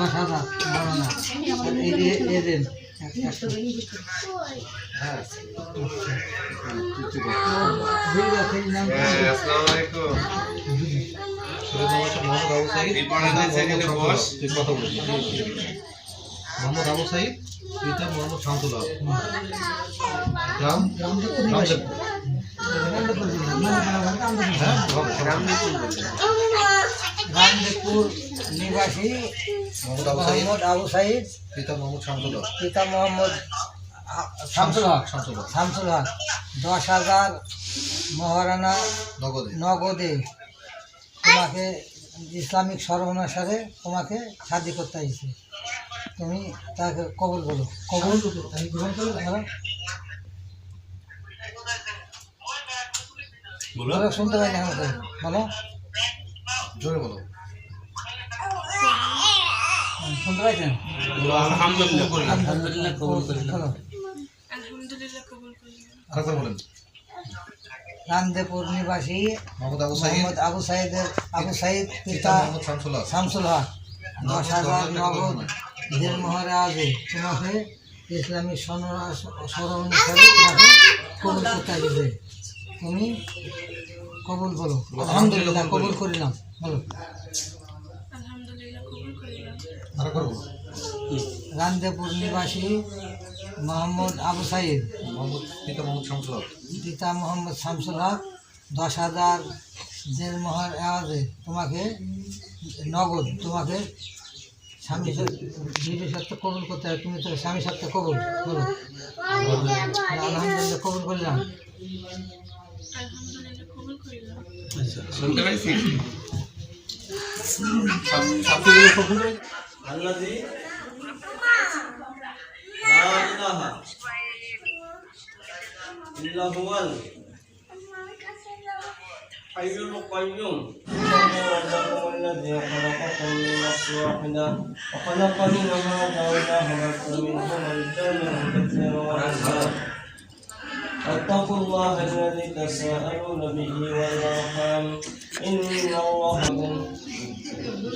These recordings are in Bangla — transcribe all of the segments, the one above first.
দশ হাজার বড় না এই যে এ দেন এক- একশো। হ্যাঁ ঠিক আছে এই নাম আসসালামু আলাইকুম মোহাম্মদ আবু বস। সাইদ পিতা মোহাম্মদ শামসুল হক গ্রাম রামদেবপুর নিবাসী। রামদেবপুর রামদেবপুর নিবাসী মোহাম্মদ আবু সাইদ। পিতা মোহাম্মদ শামসুল হক। পিতা মোহাম্মদ শামসুল হক শামসুল হক। শামসুল হক। দশ হাজার মহারানা নগদে। নগদে তোমাকে ইসলামিক সর্বনাশারে তোমাকে শাদি করতে হয়েছে। তুমি তাকে কবুল বলো কবুল আমি গ্রহণ করব। বলো। শুনতে পাই না বলো। জোরে বলো। হুম, শুনতে পাইছেন? আলহামদুলিল্লাহ আলহামদুলিল্লাহ কবুল বলো আলহামদুলিল্লাহ কবুল করলাম আরেকবার বলেন। রামদেপুর নিবাসী মোহাম্মদ আবু সাইদ। মোহাম্মদ আবু সাইদের আবু সাইদ পিতা পিতা শামসুল হক। দশ হাজার নগদ দেড় আগে তোমাকে ইসলামী স্মরণ হিসাবে তোমাকে কবুল করতে হবে তুমি কবুল বলো। আলহামদুলিল্লাহ কবুল করিলাম। বলো। আলহামদুলিল্লাহ কবুল করলাম। আরেকবার বলো রামদেপুর নিবাসী মোহাম্মদ আবু সাইদ। পিতা মোহাম্মদ শামসুল হক। পিতা মোহাম্মদ শামসুল হক দশ হাজার দেড় মহার আওয়াজে তোমাকে নগদ তোমাকে স্বামী বিবি সত্য কবুল করতে হবে তুমি তো স্বামী সত্য কবুল করলাম আলহামদুলিল্লাহ কবুল করলাম। শুনতে পাইছি الذي لا إله إلا هو الحي القيوم ربكم الذي خلقكم من نفس واحدة وخلق منها زوجها وبث منهما رجالا كثيرا ونساء واتقوا الله الذي تساءلون به والأرحام إن الله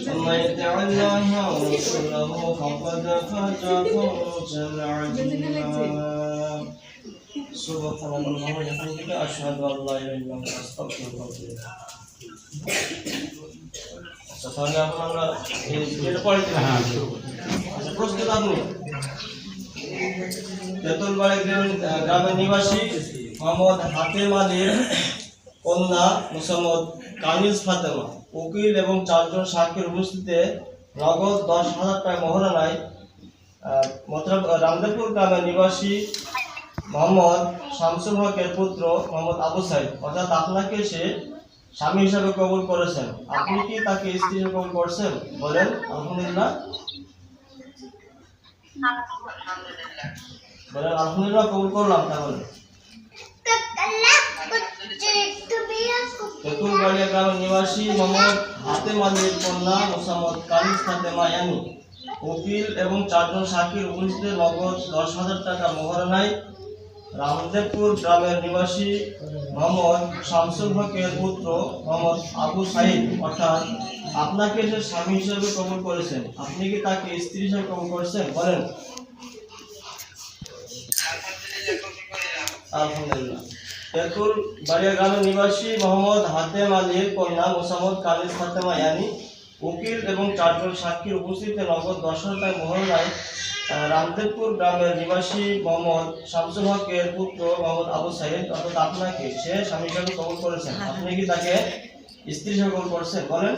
ومن يطع الله ورسوله فقد فاز فوزا عظيما سبحان الله وبحمدك أشهد أن لا إله إلا أنت أستغفرك وأتوب إليك আচ্ছা তাহলে এখন আমরা এই এটা পরে হ্যাঁ আচ্ছা প্রস্তুত আপনি তেঁতুলবাড়ি গ্রামের গ্রামের নিবাসী মোহাম্মদ হাতেম আলীর কন্যা মোসাম্মদ কামিজ ফাতেমা। উকিল এবং চারজন সাক্ষীর উপস্থিতিতে নগদ দশ হাজার টাকা মতলব রামদেবপুর গ্রামের নিবাসী মোহাম্মদ শামসুল হকের পুত্র মোহাম্মদ আবু সাইদ। অর্থাৎ আপনাকে সে স্বামী হিসাবে কবুল করেছেন। আপনি কি তাকে স্ত্রী হিসেবে কবুল করছেন? বলেন, আলহামদুলিল্লাহ। বলেন, আলহামদুলিল্লাহ, কবুল করলাম তাহলে। গ্রামের নিবাসী মোহাম্মদ হাতেম আলীর কন্যা মোসাম্মদ কামিজ ফাতেমা ইয়ানি। উকিল এবং চারজন সাক্ষীর উপস্থিতিতে নগদ দশ হাজার টাকা মোহরানায় রামদেবপুর গ্রামের নিবাসী মোহাম্মদ শামসুল হকের পুত্র মোহাম্মদ আবু সাইদ। অর্থাৎ, আপনাকে সে স্বামী হিসেবে কবুল করেছেন, আপনি কি তাকে স্ত্রী হিসেবে কবুল করেছেন? বলেন। আলহামদুলিল্লাহ। তেঁতুল বাড়িয়া গ্রামের নিবাসী মোহাম্মদ হাতেম আলীর কন্যা মোসাম্মদ কালিদ ফাতেমা ইয়ানি উকিল এবং চারজন সাক্ষীর উপস্থিতিতে নগদ দশ হাজার মহড়ায় রামদেবপুর গ্রামের নিবাসী মোহাম্মদ শামসুল হকের পুত্র মোহাম্মদ আবু সাইদ অর্থাৎ আপনাকে সে স্বামী হিসাবে কবুল করেছেন। আপনি কি তাকে স্ত্রী হিসাবে কবুল করেছেন? বলেন।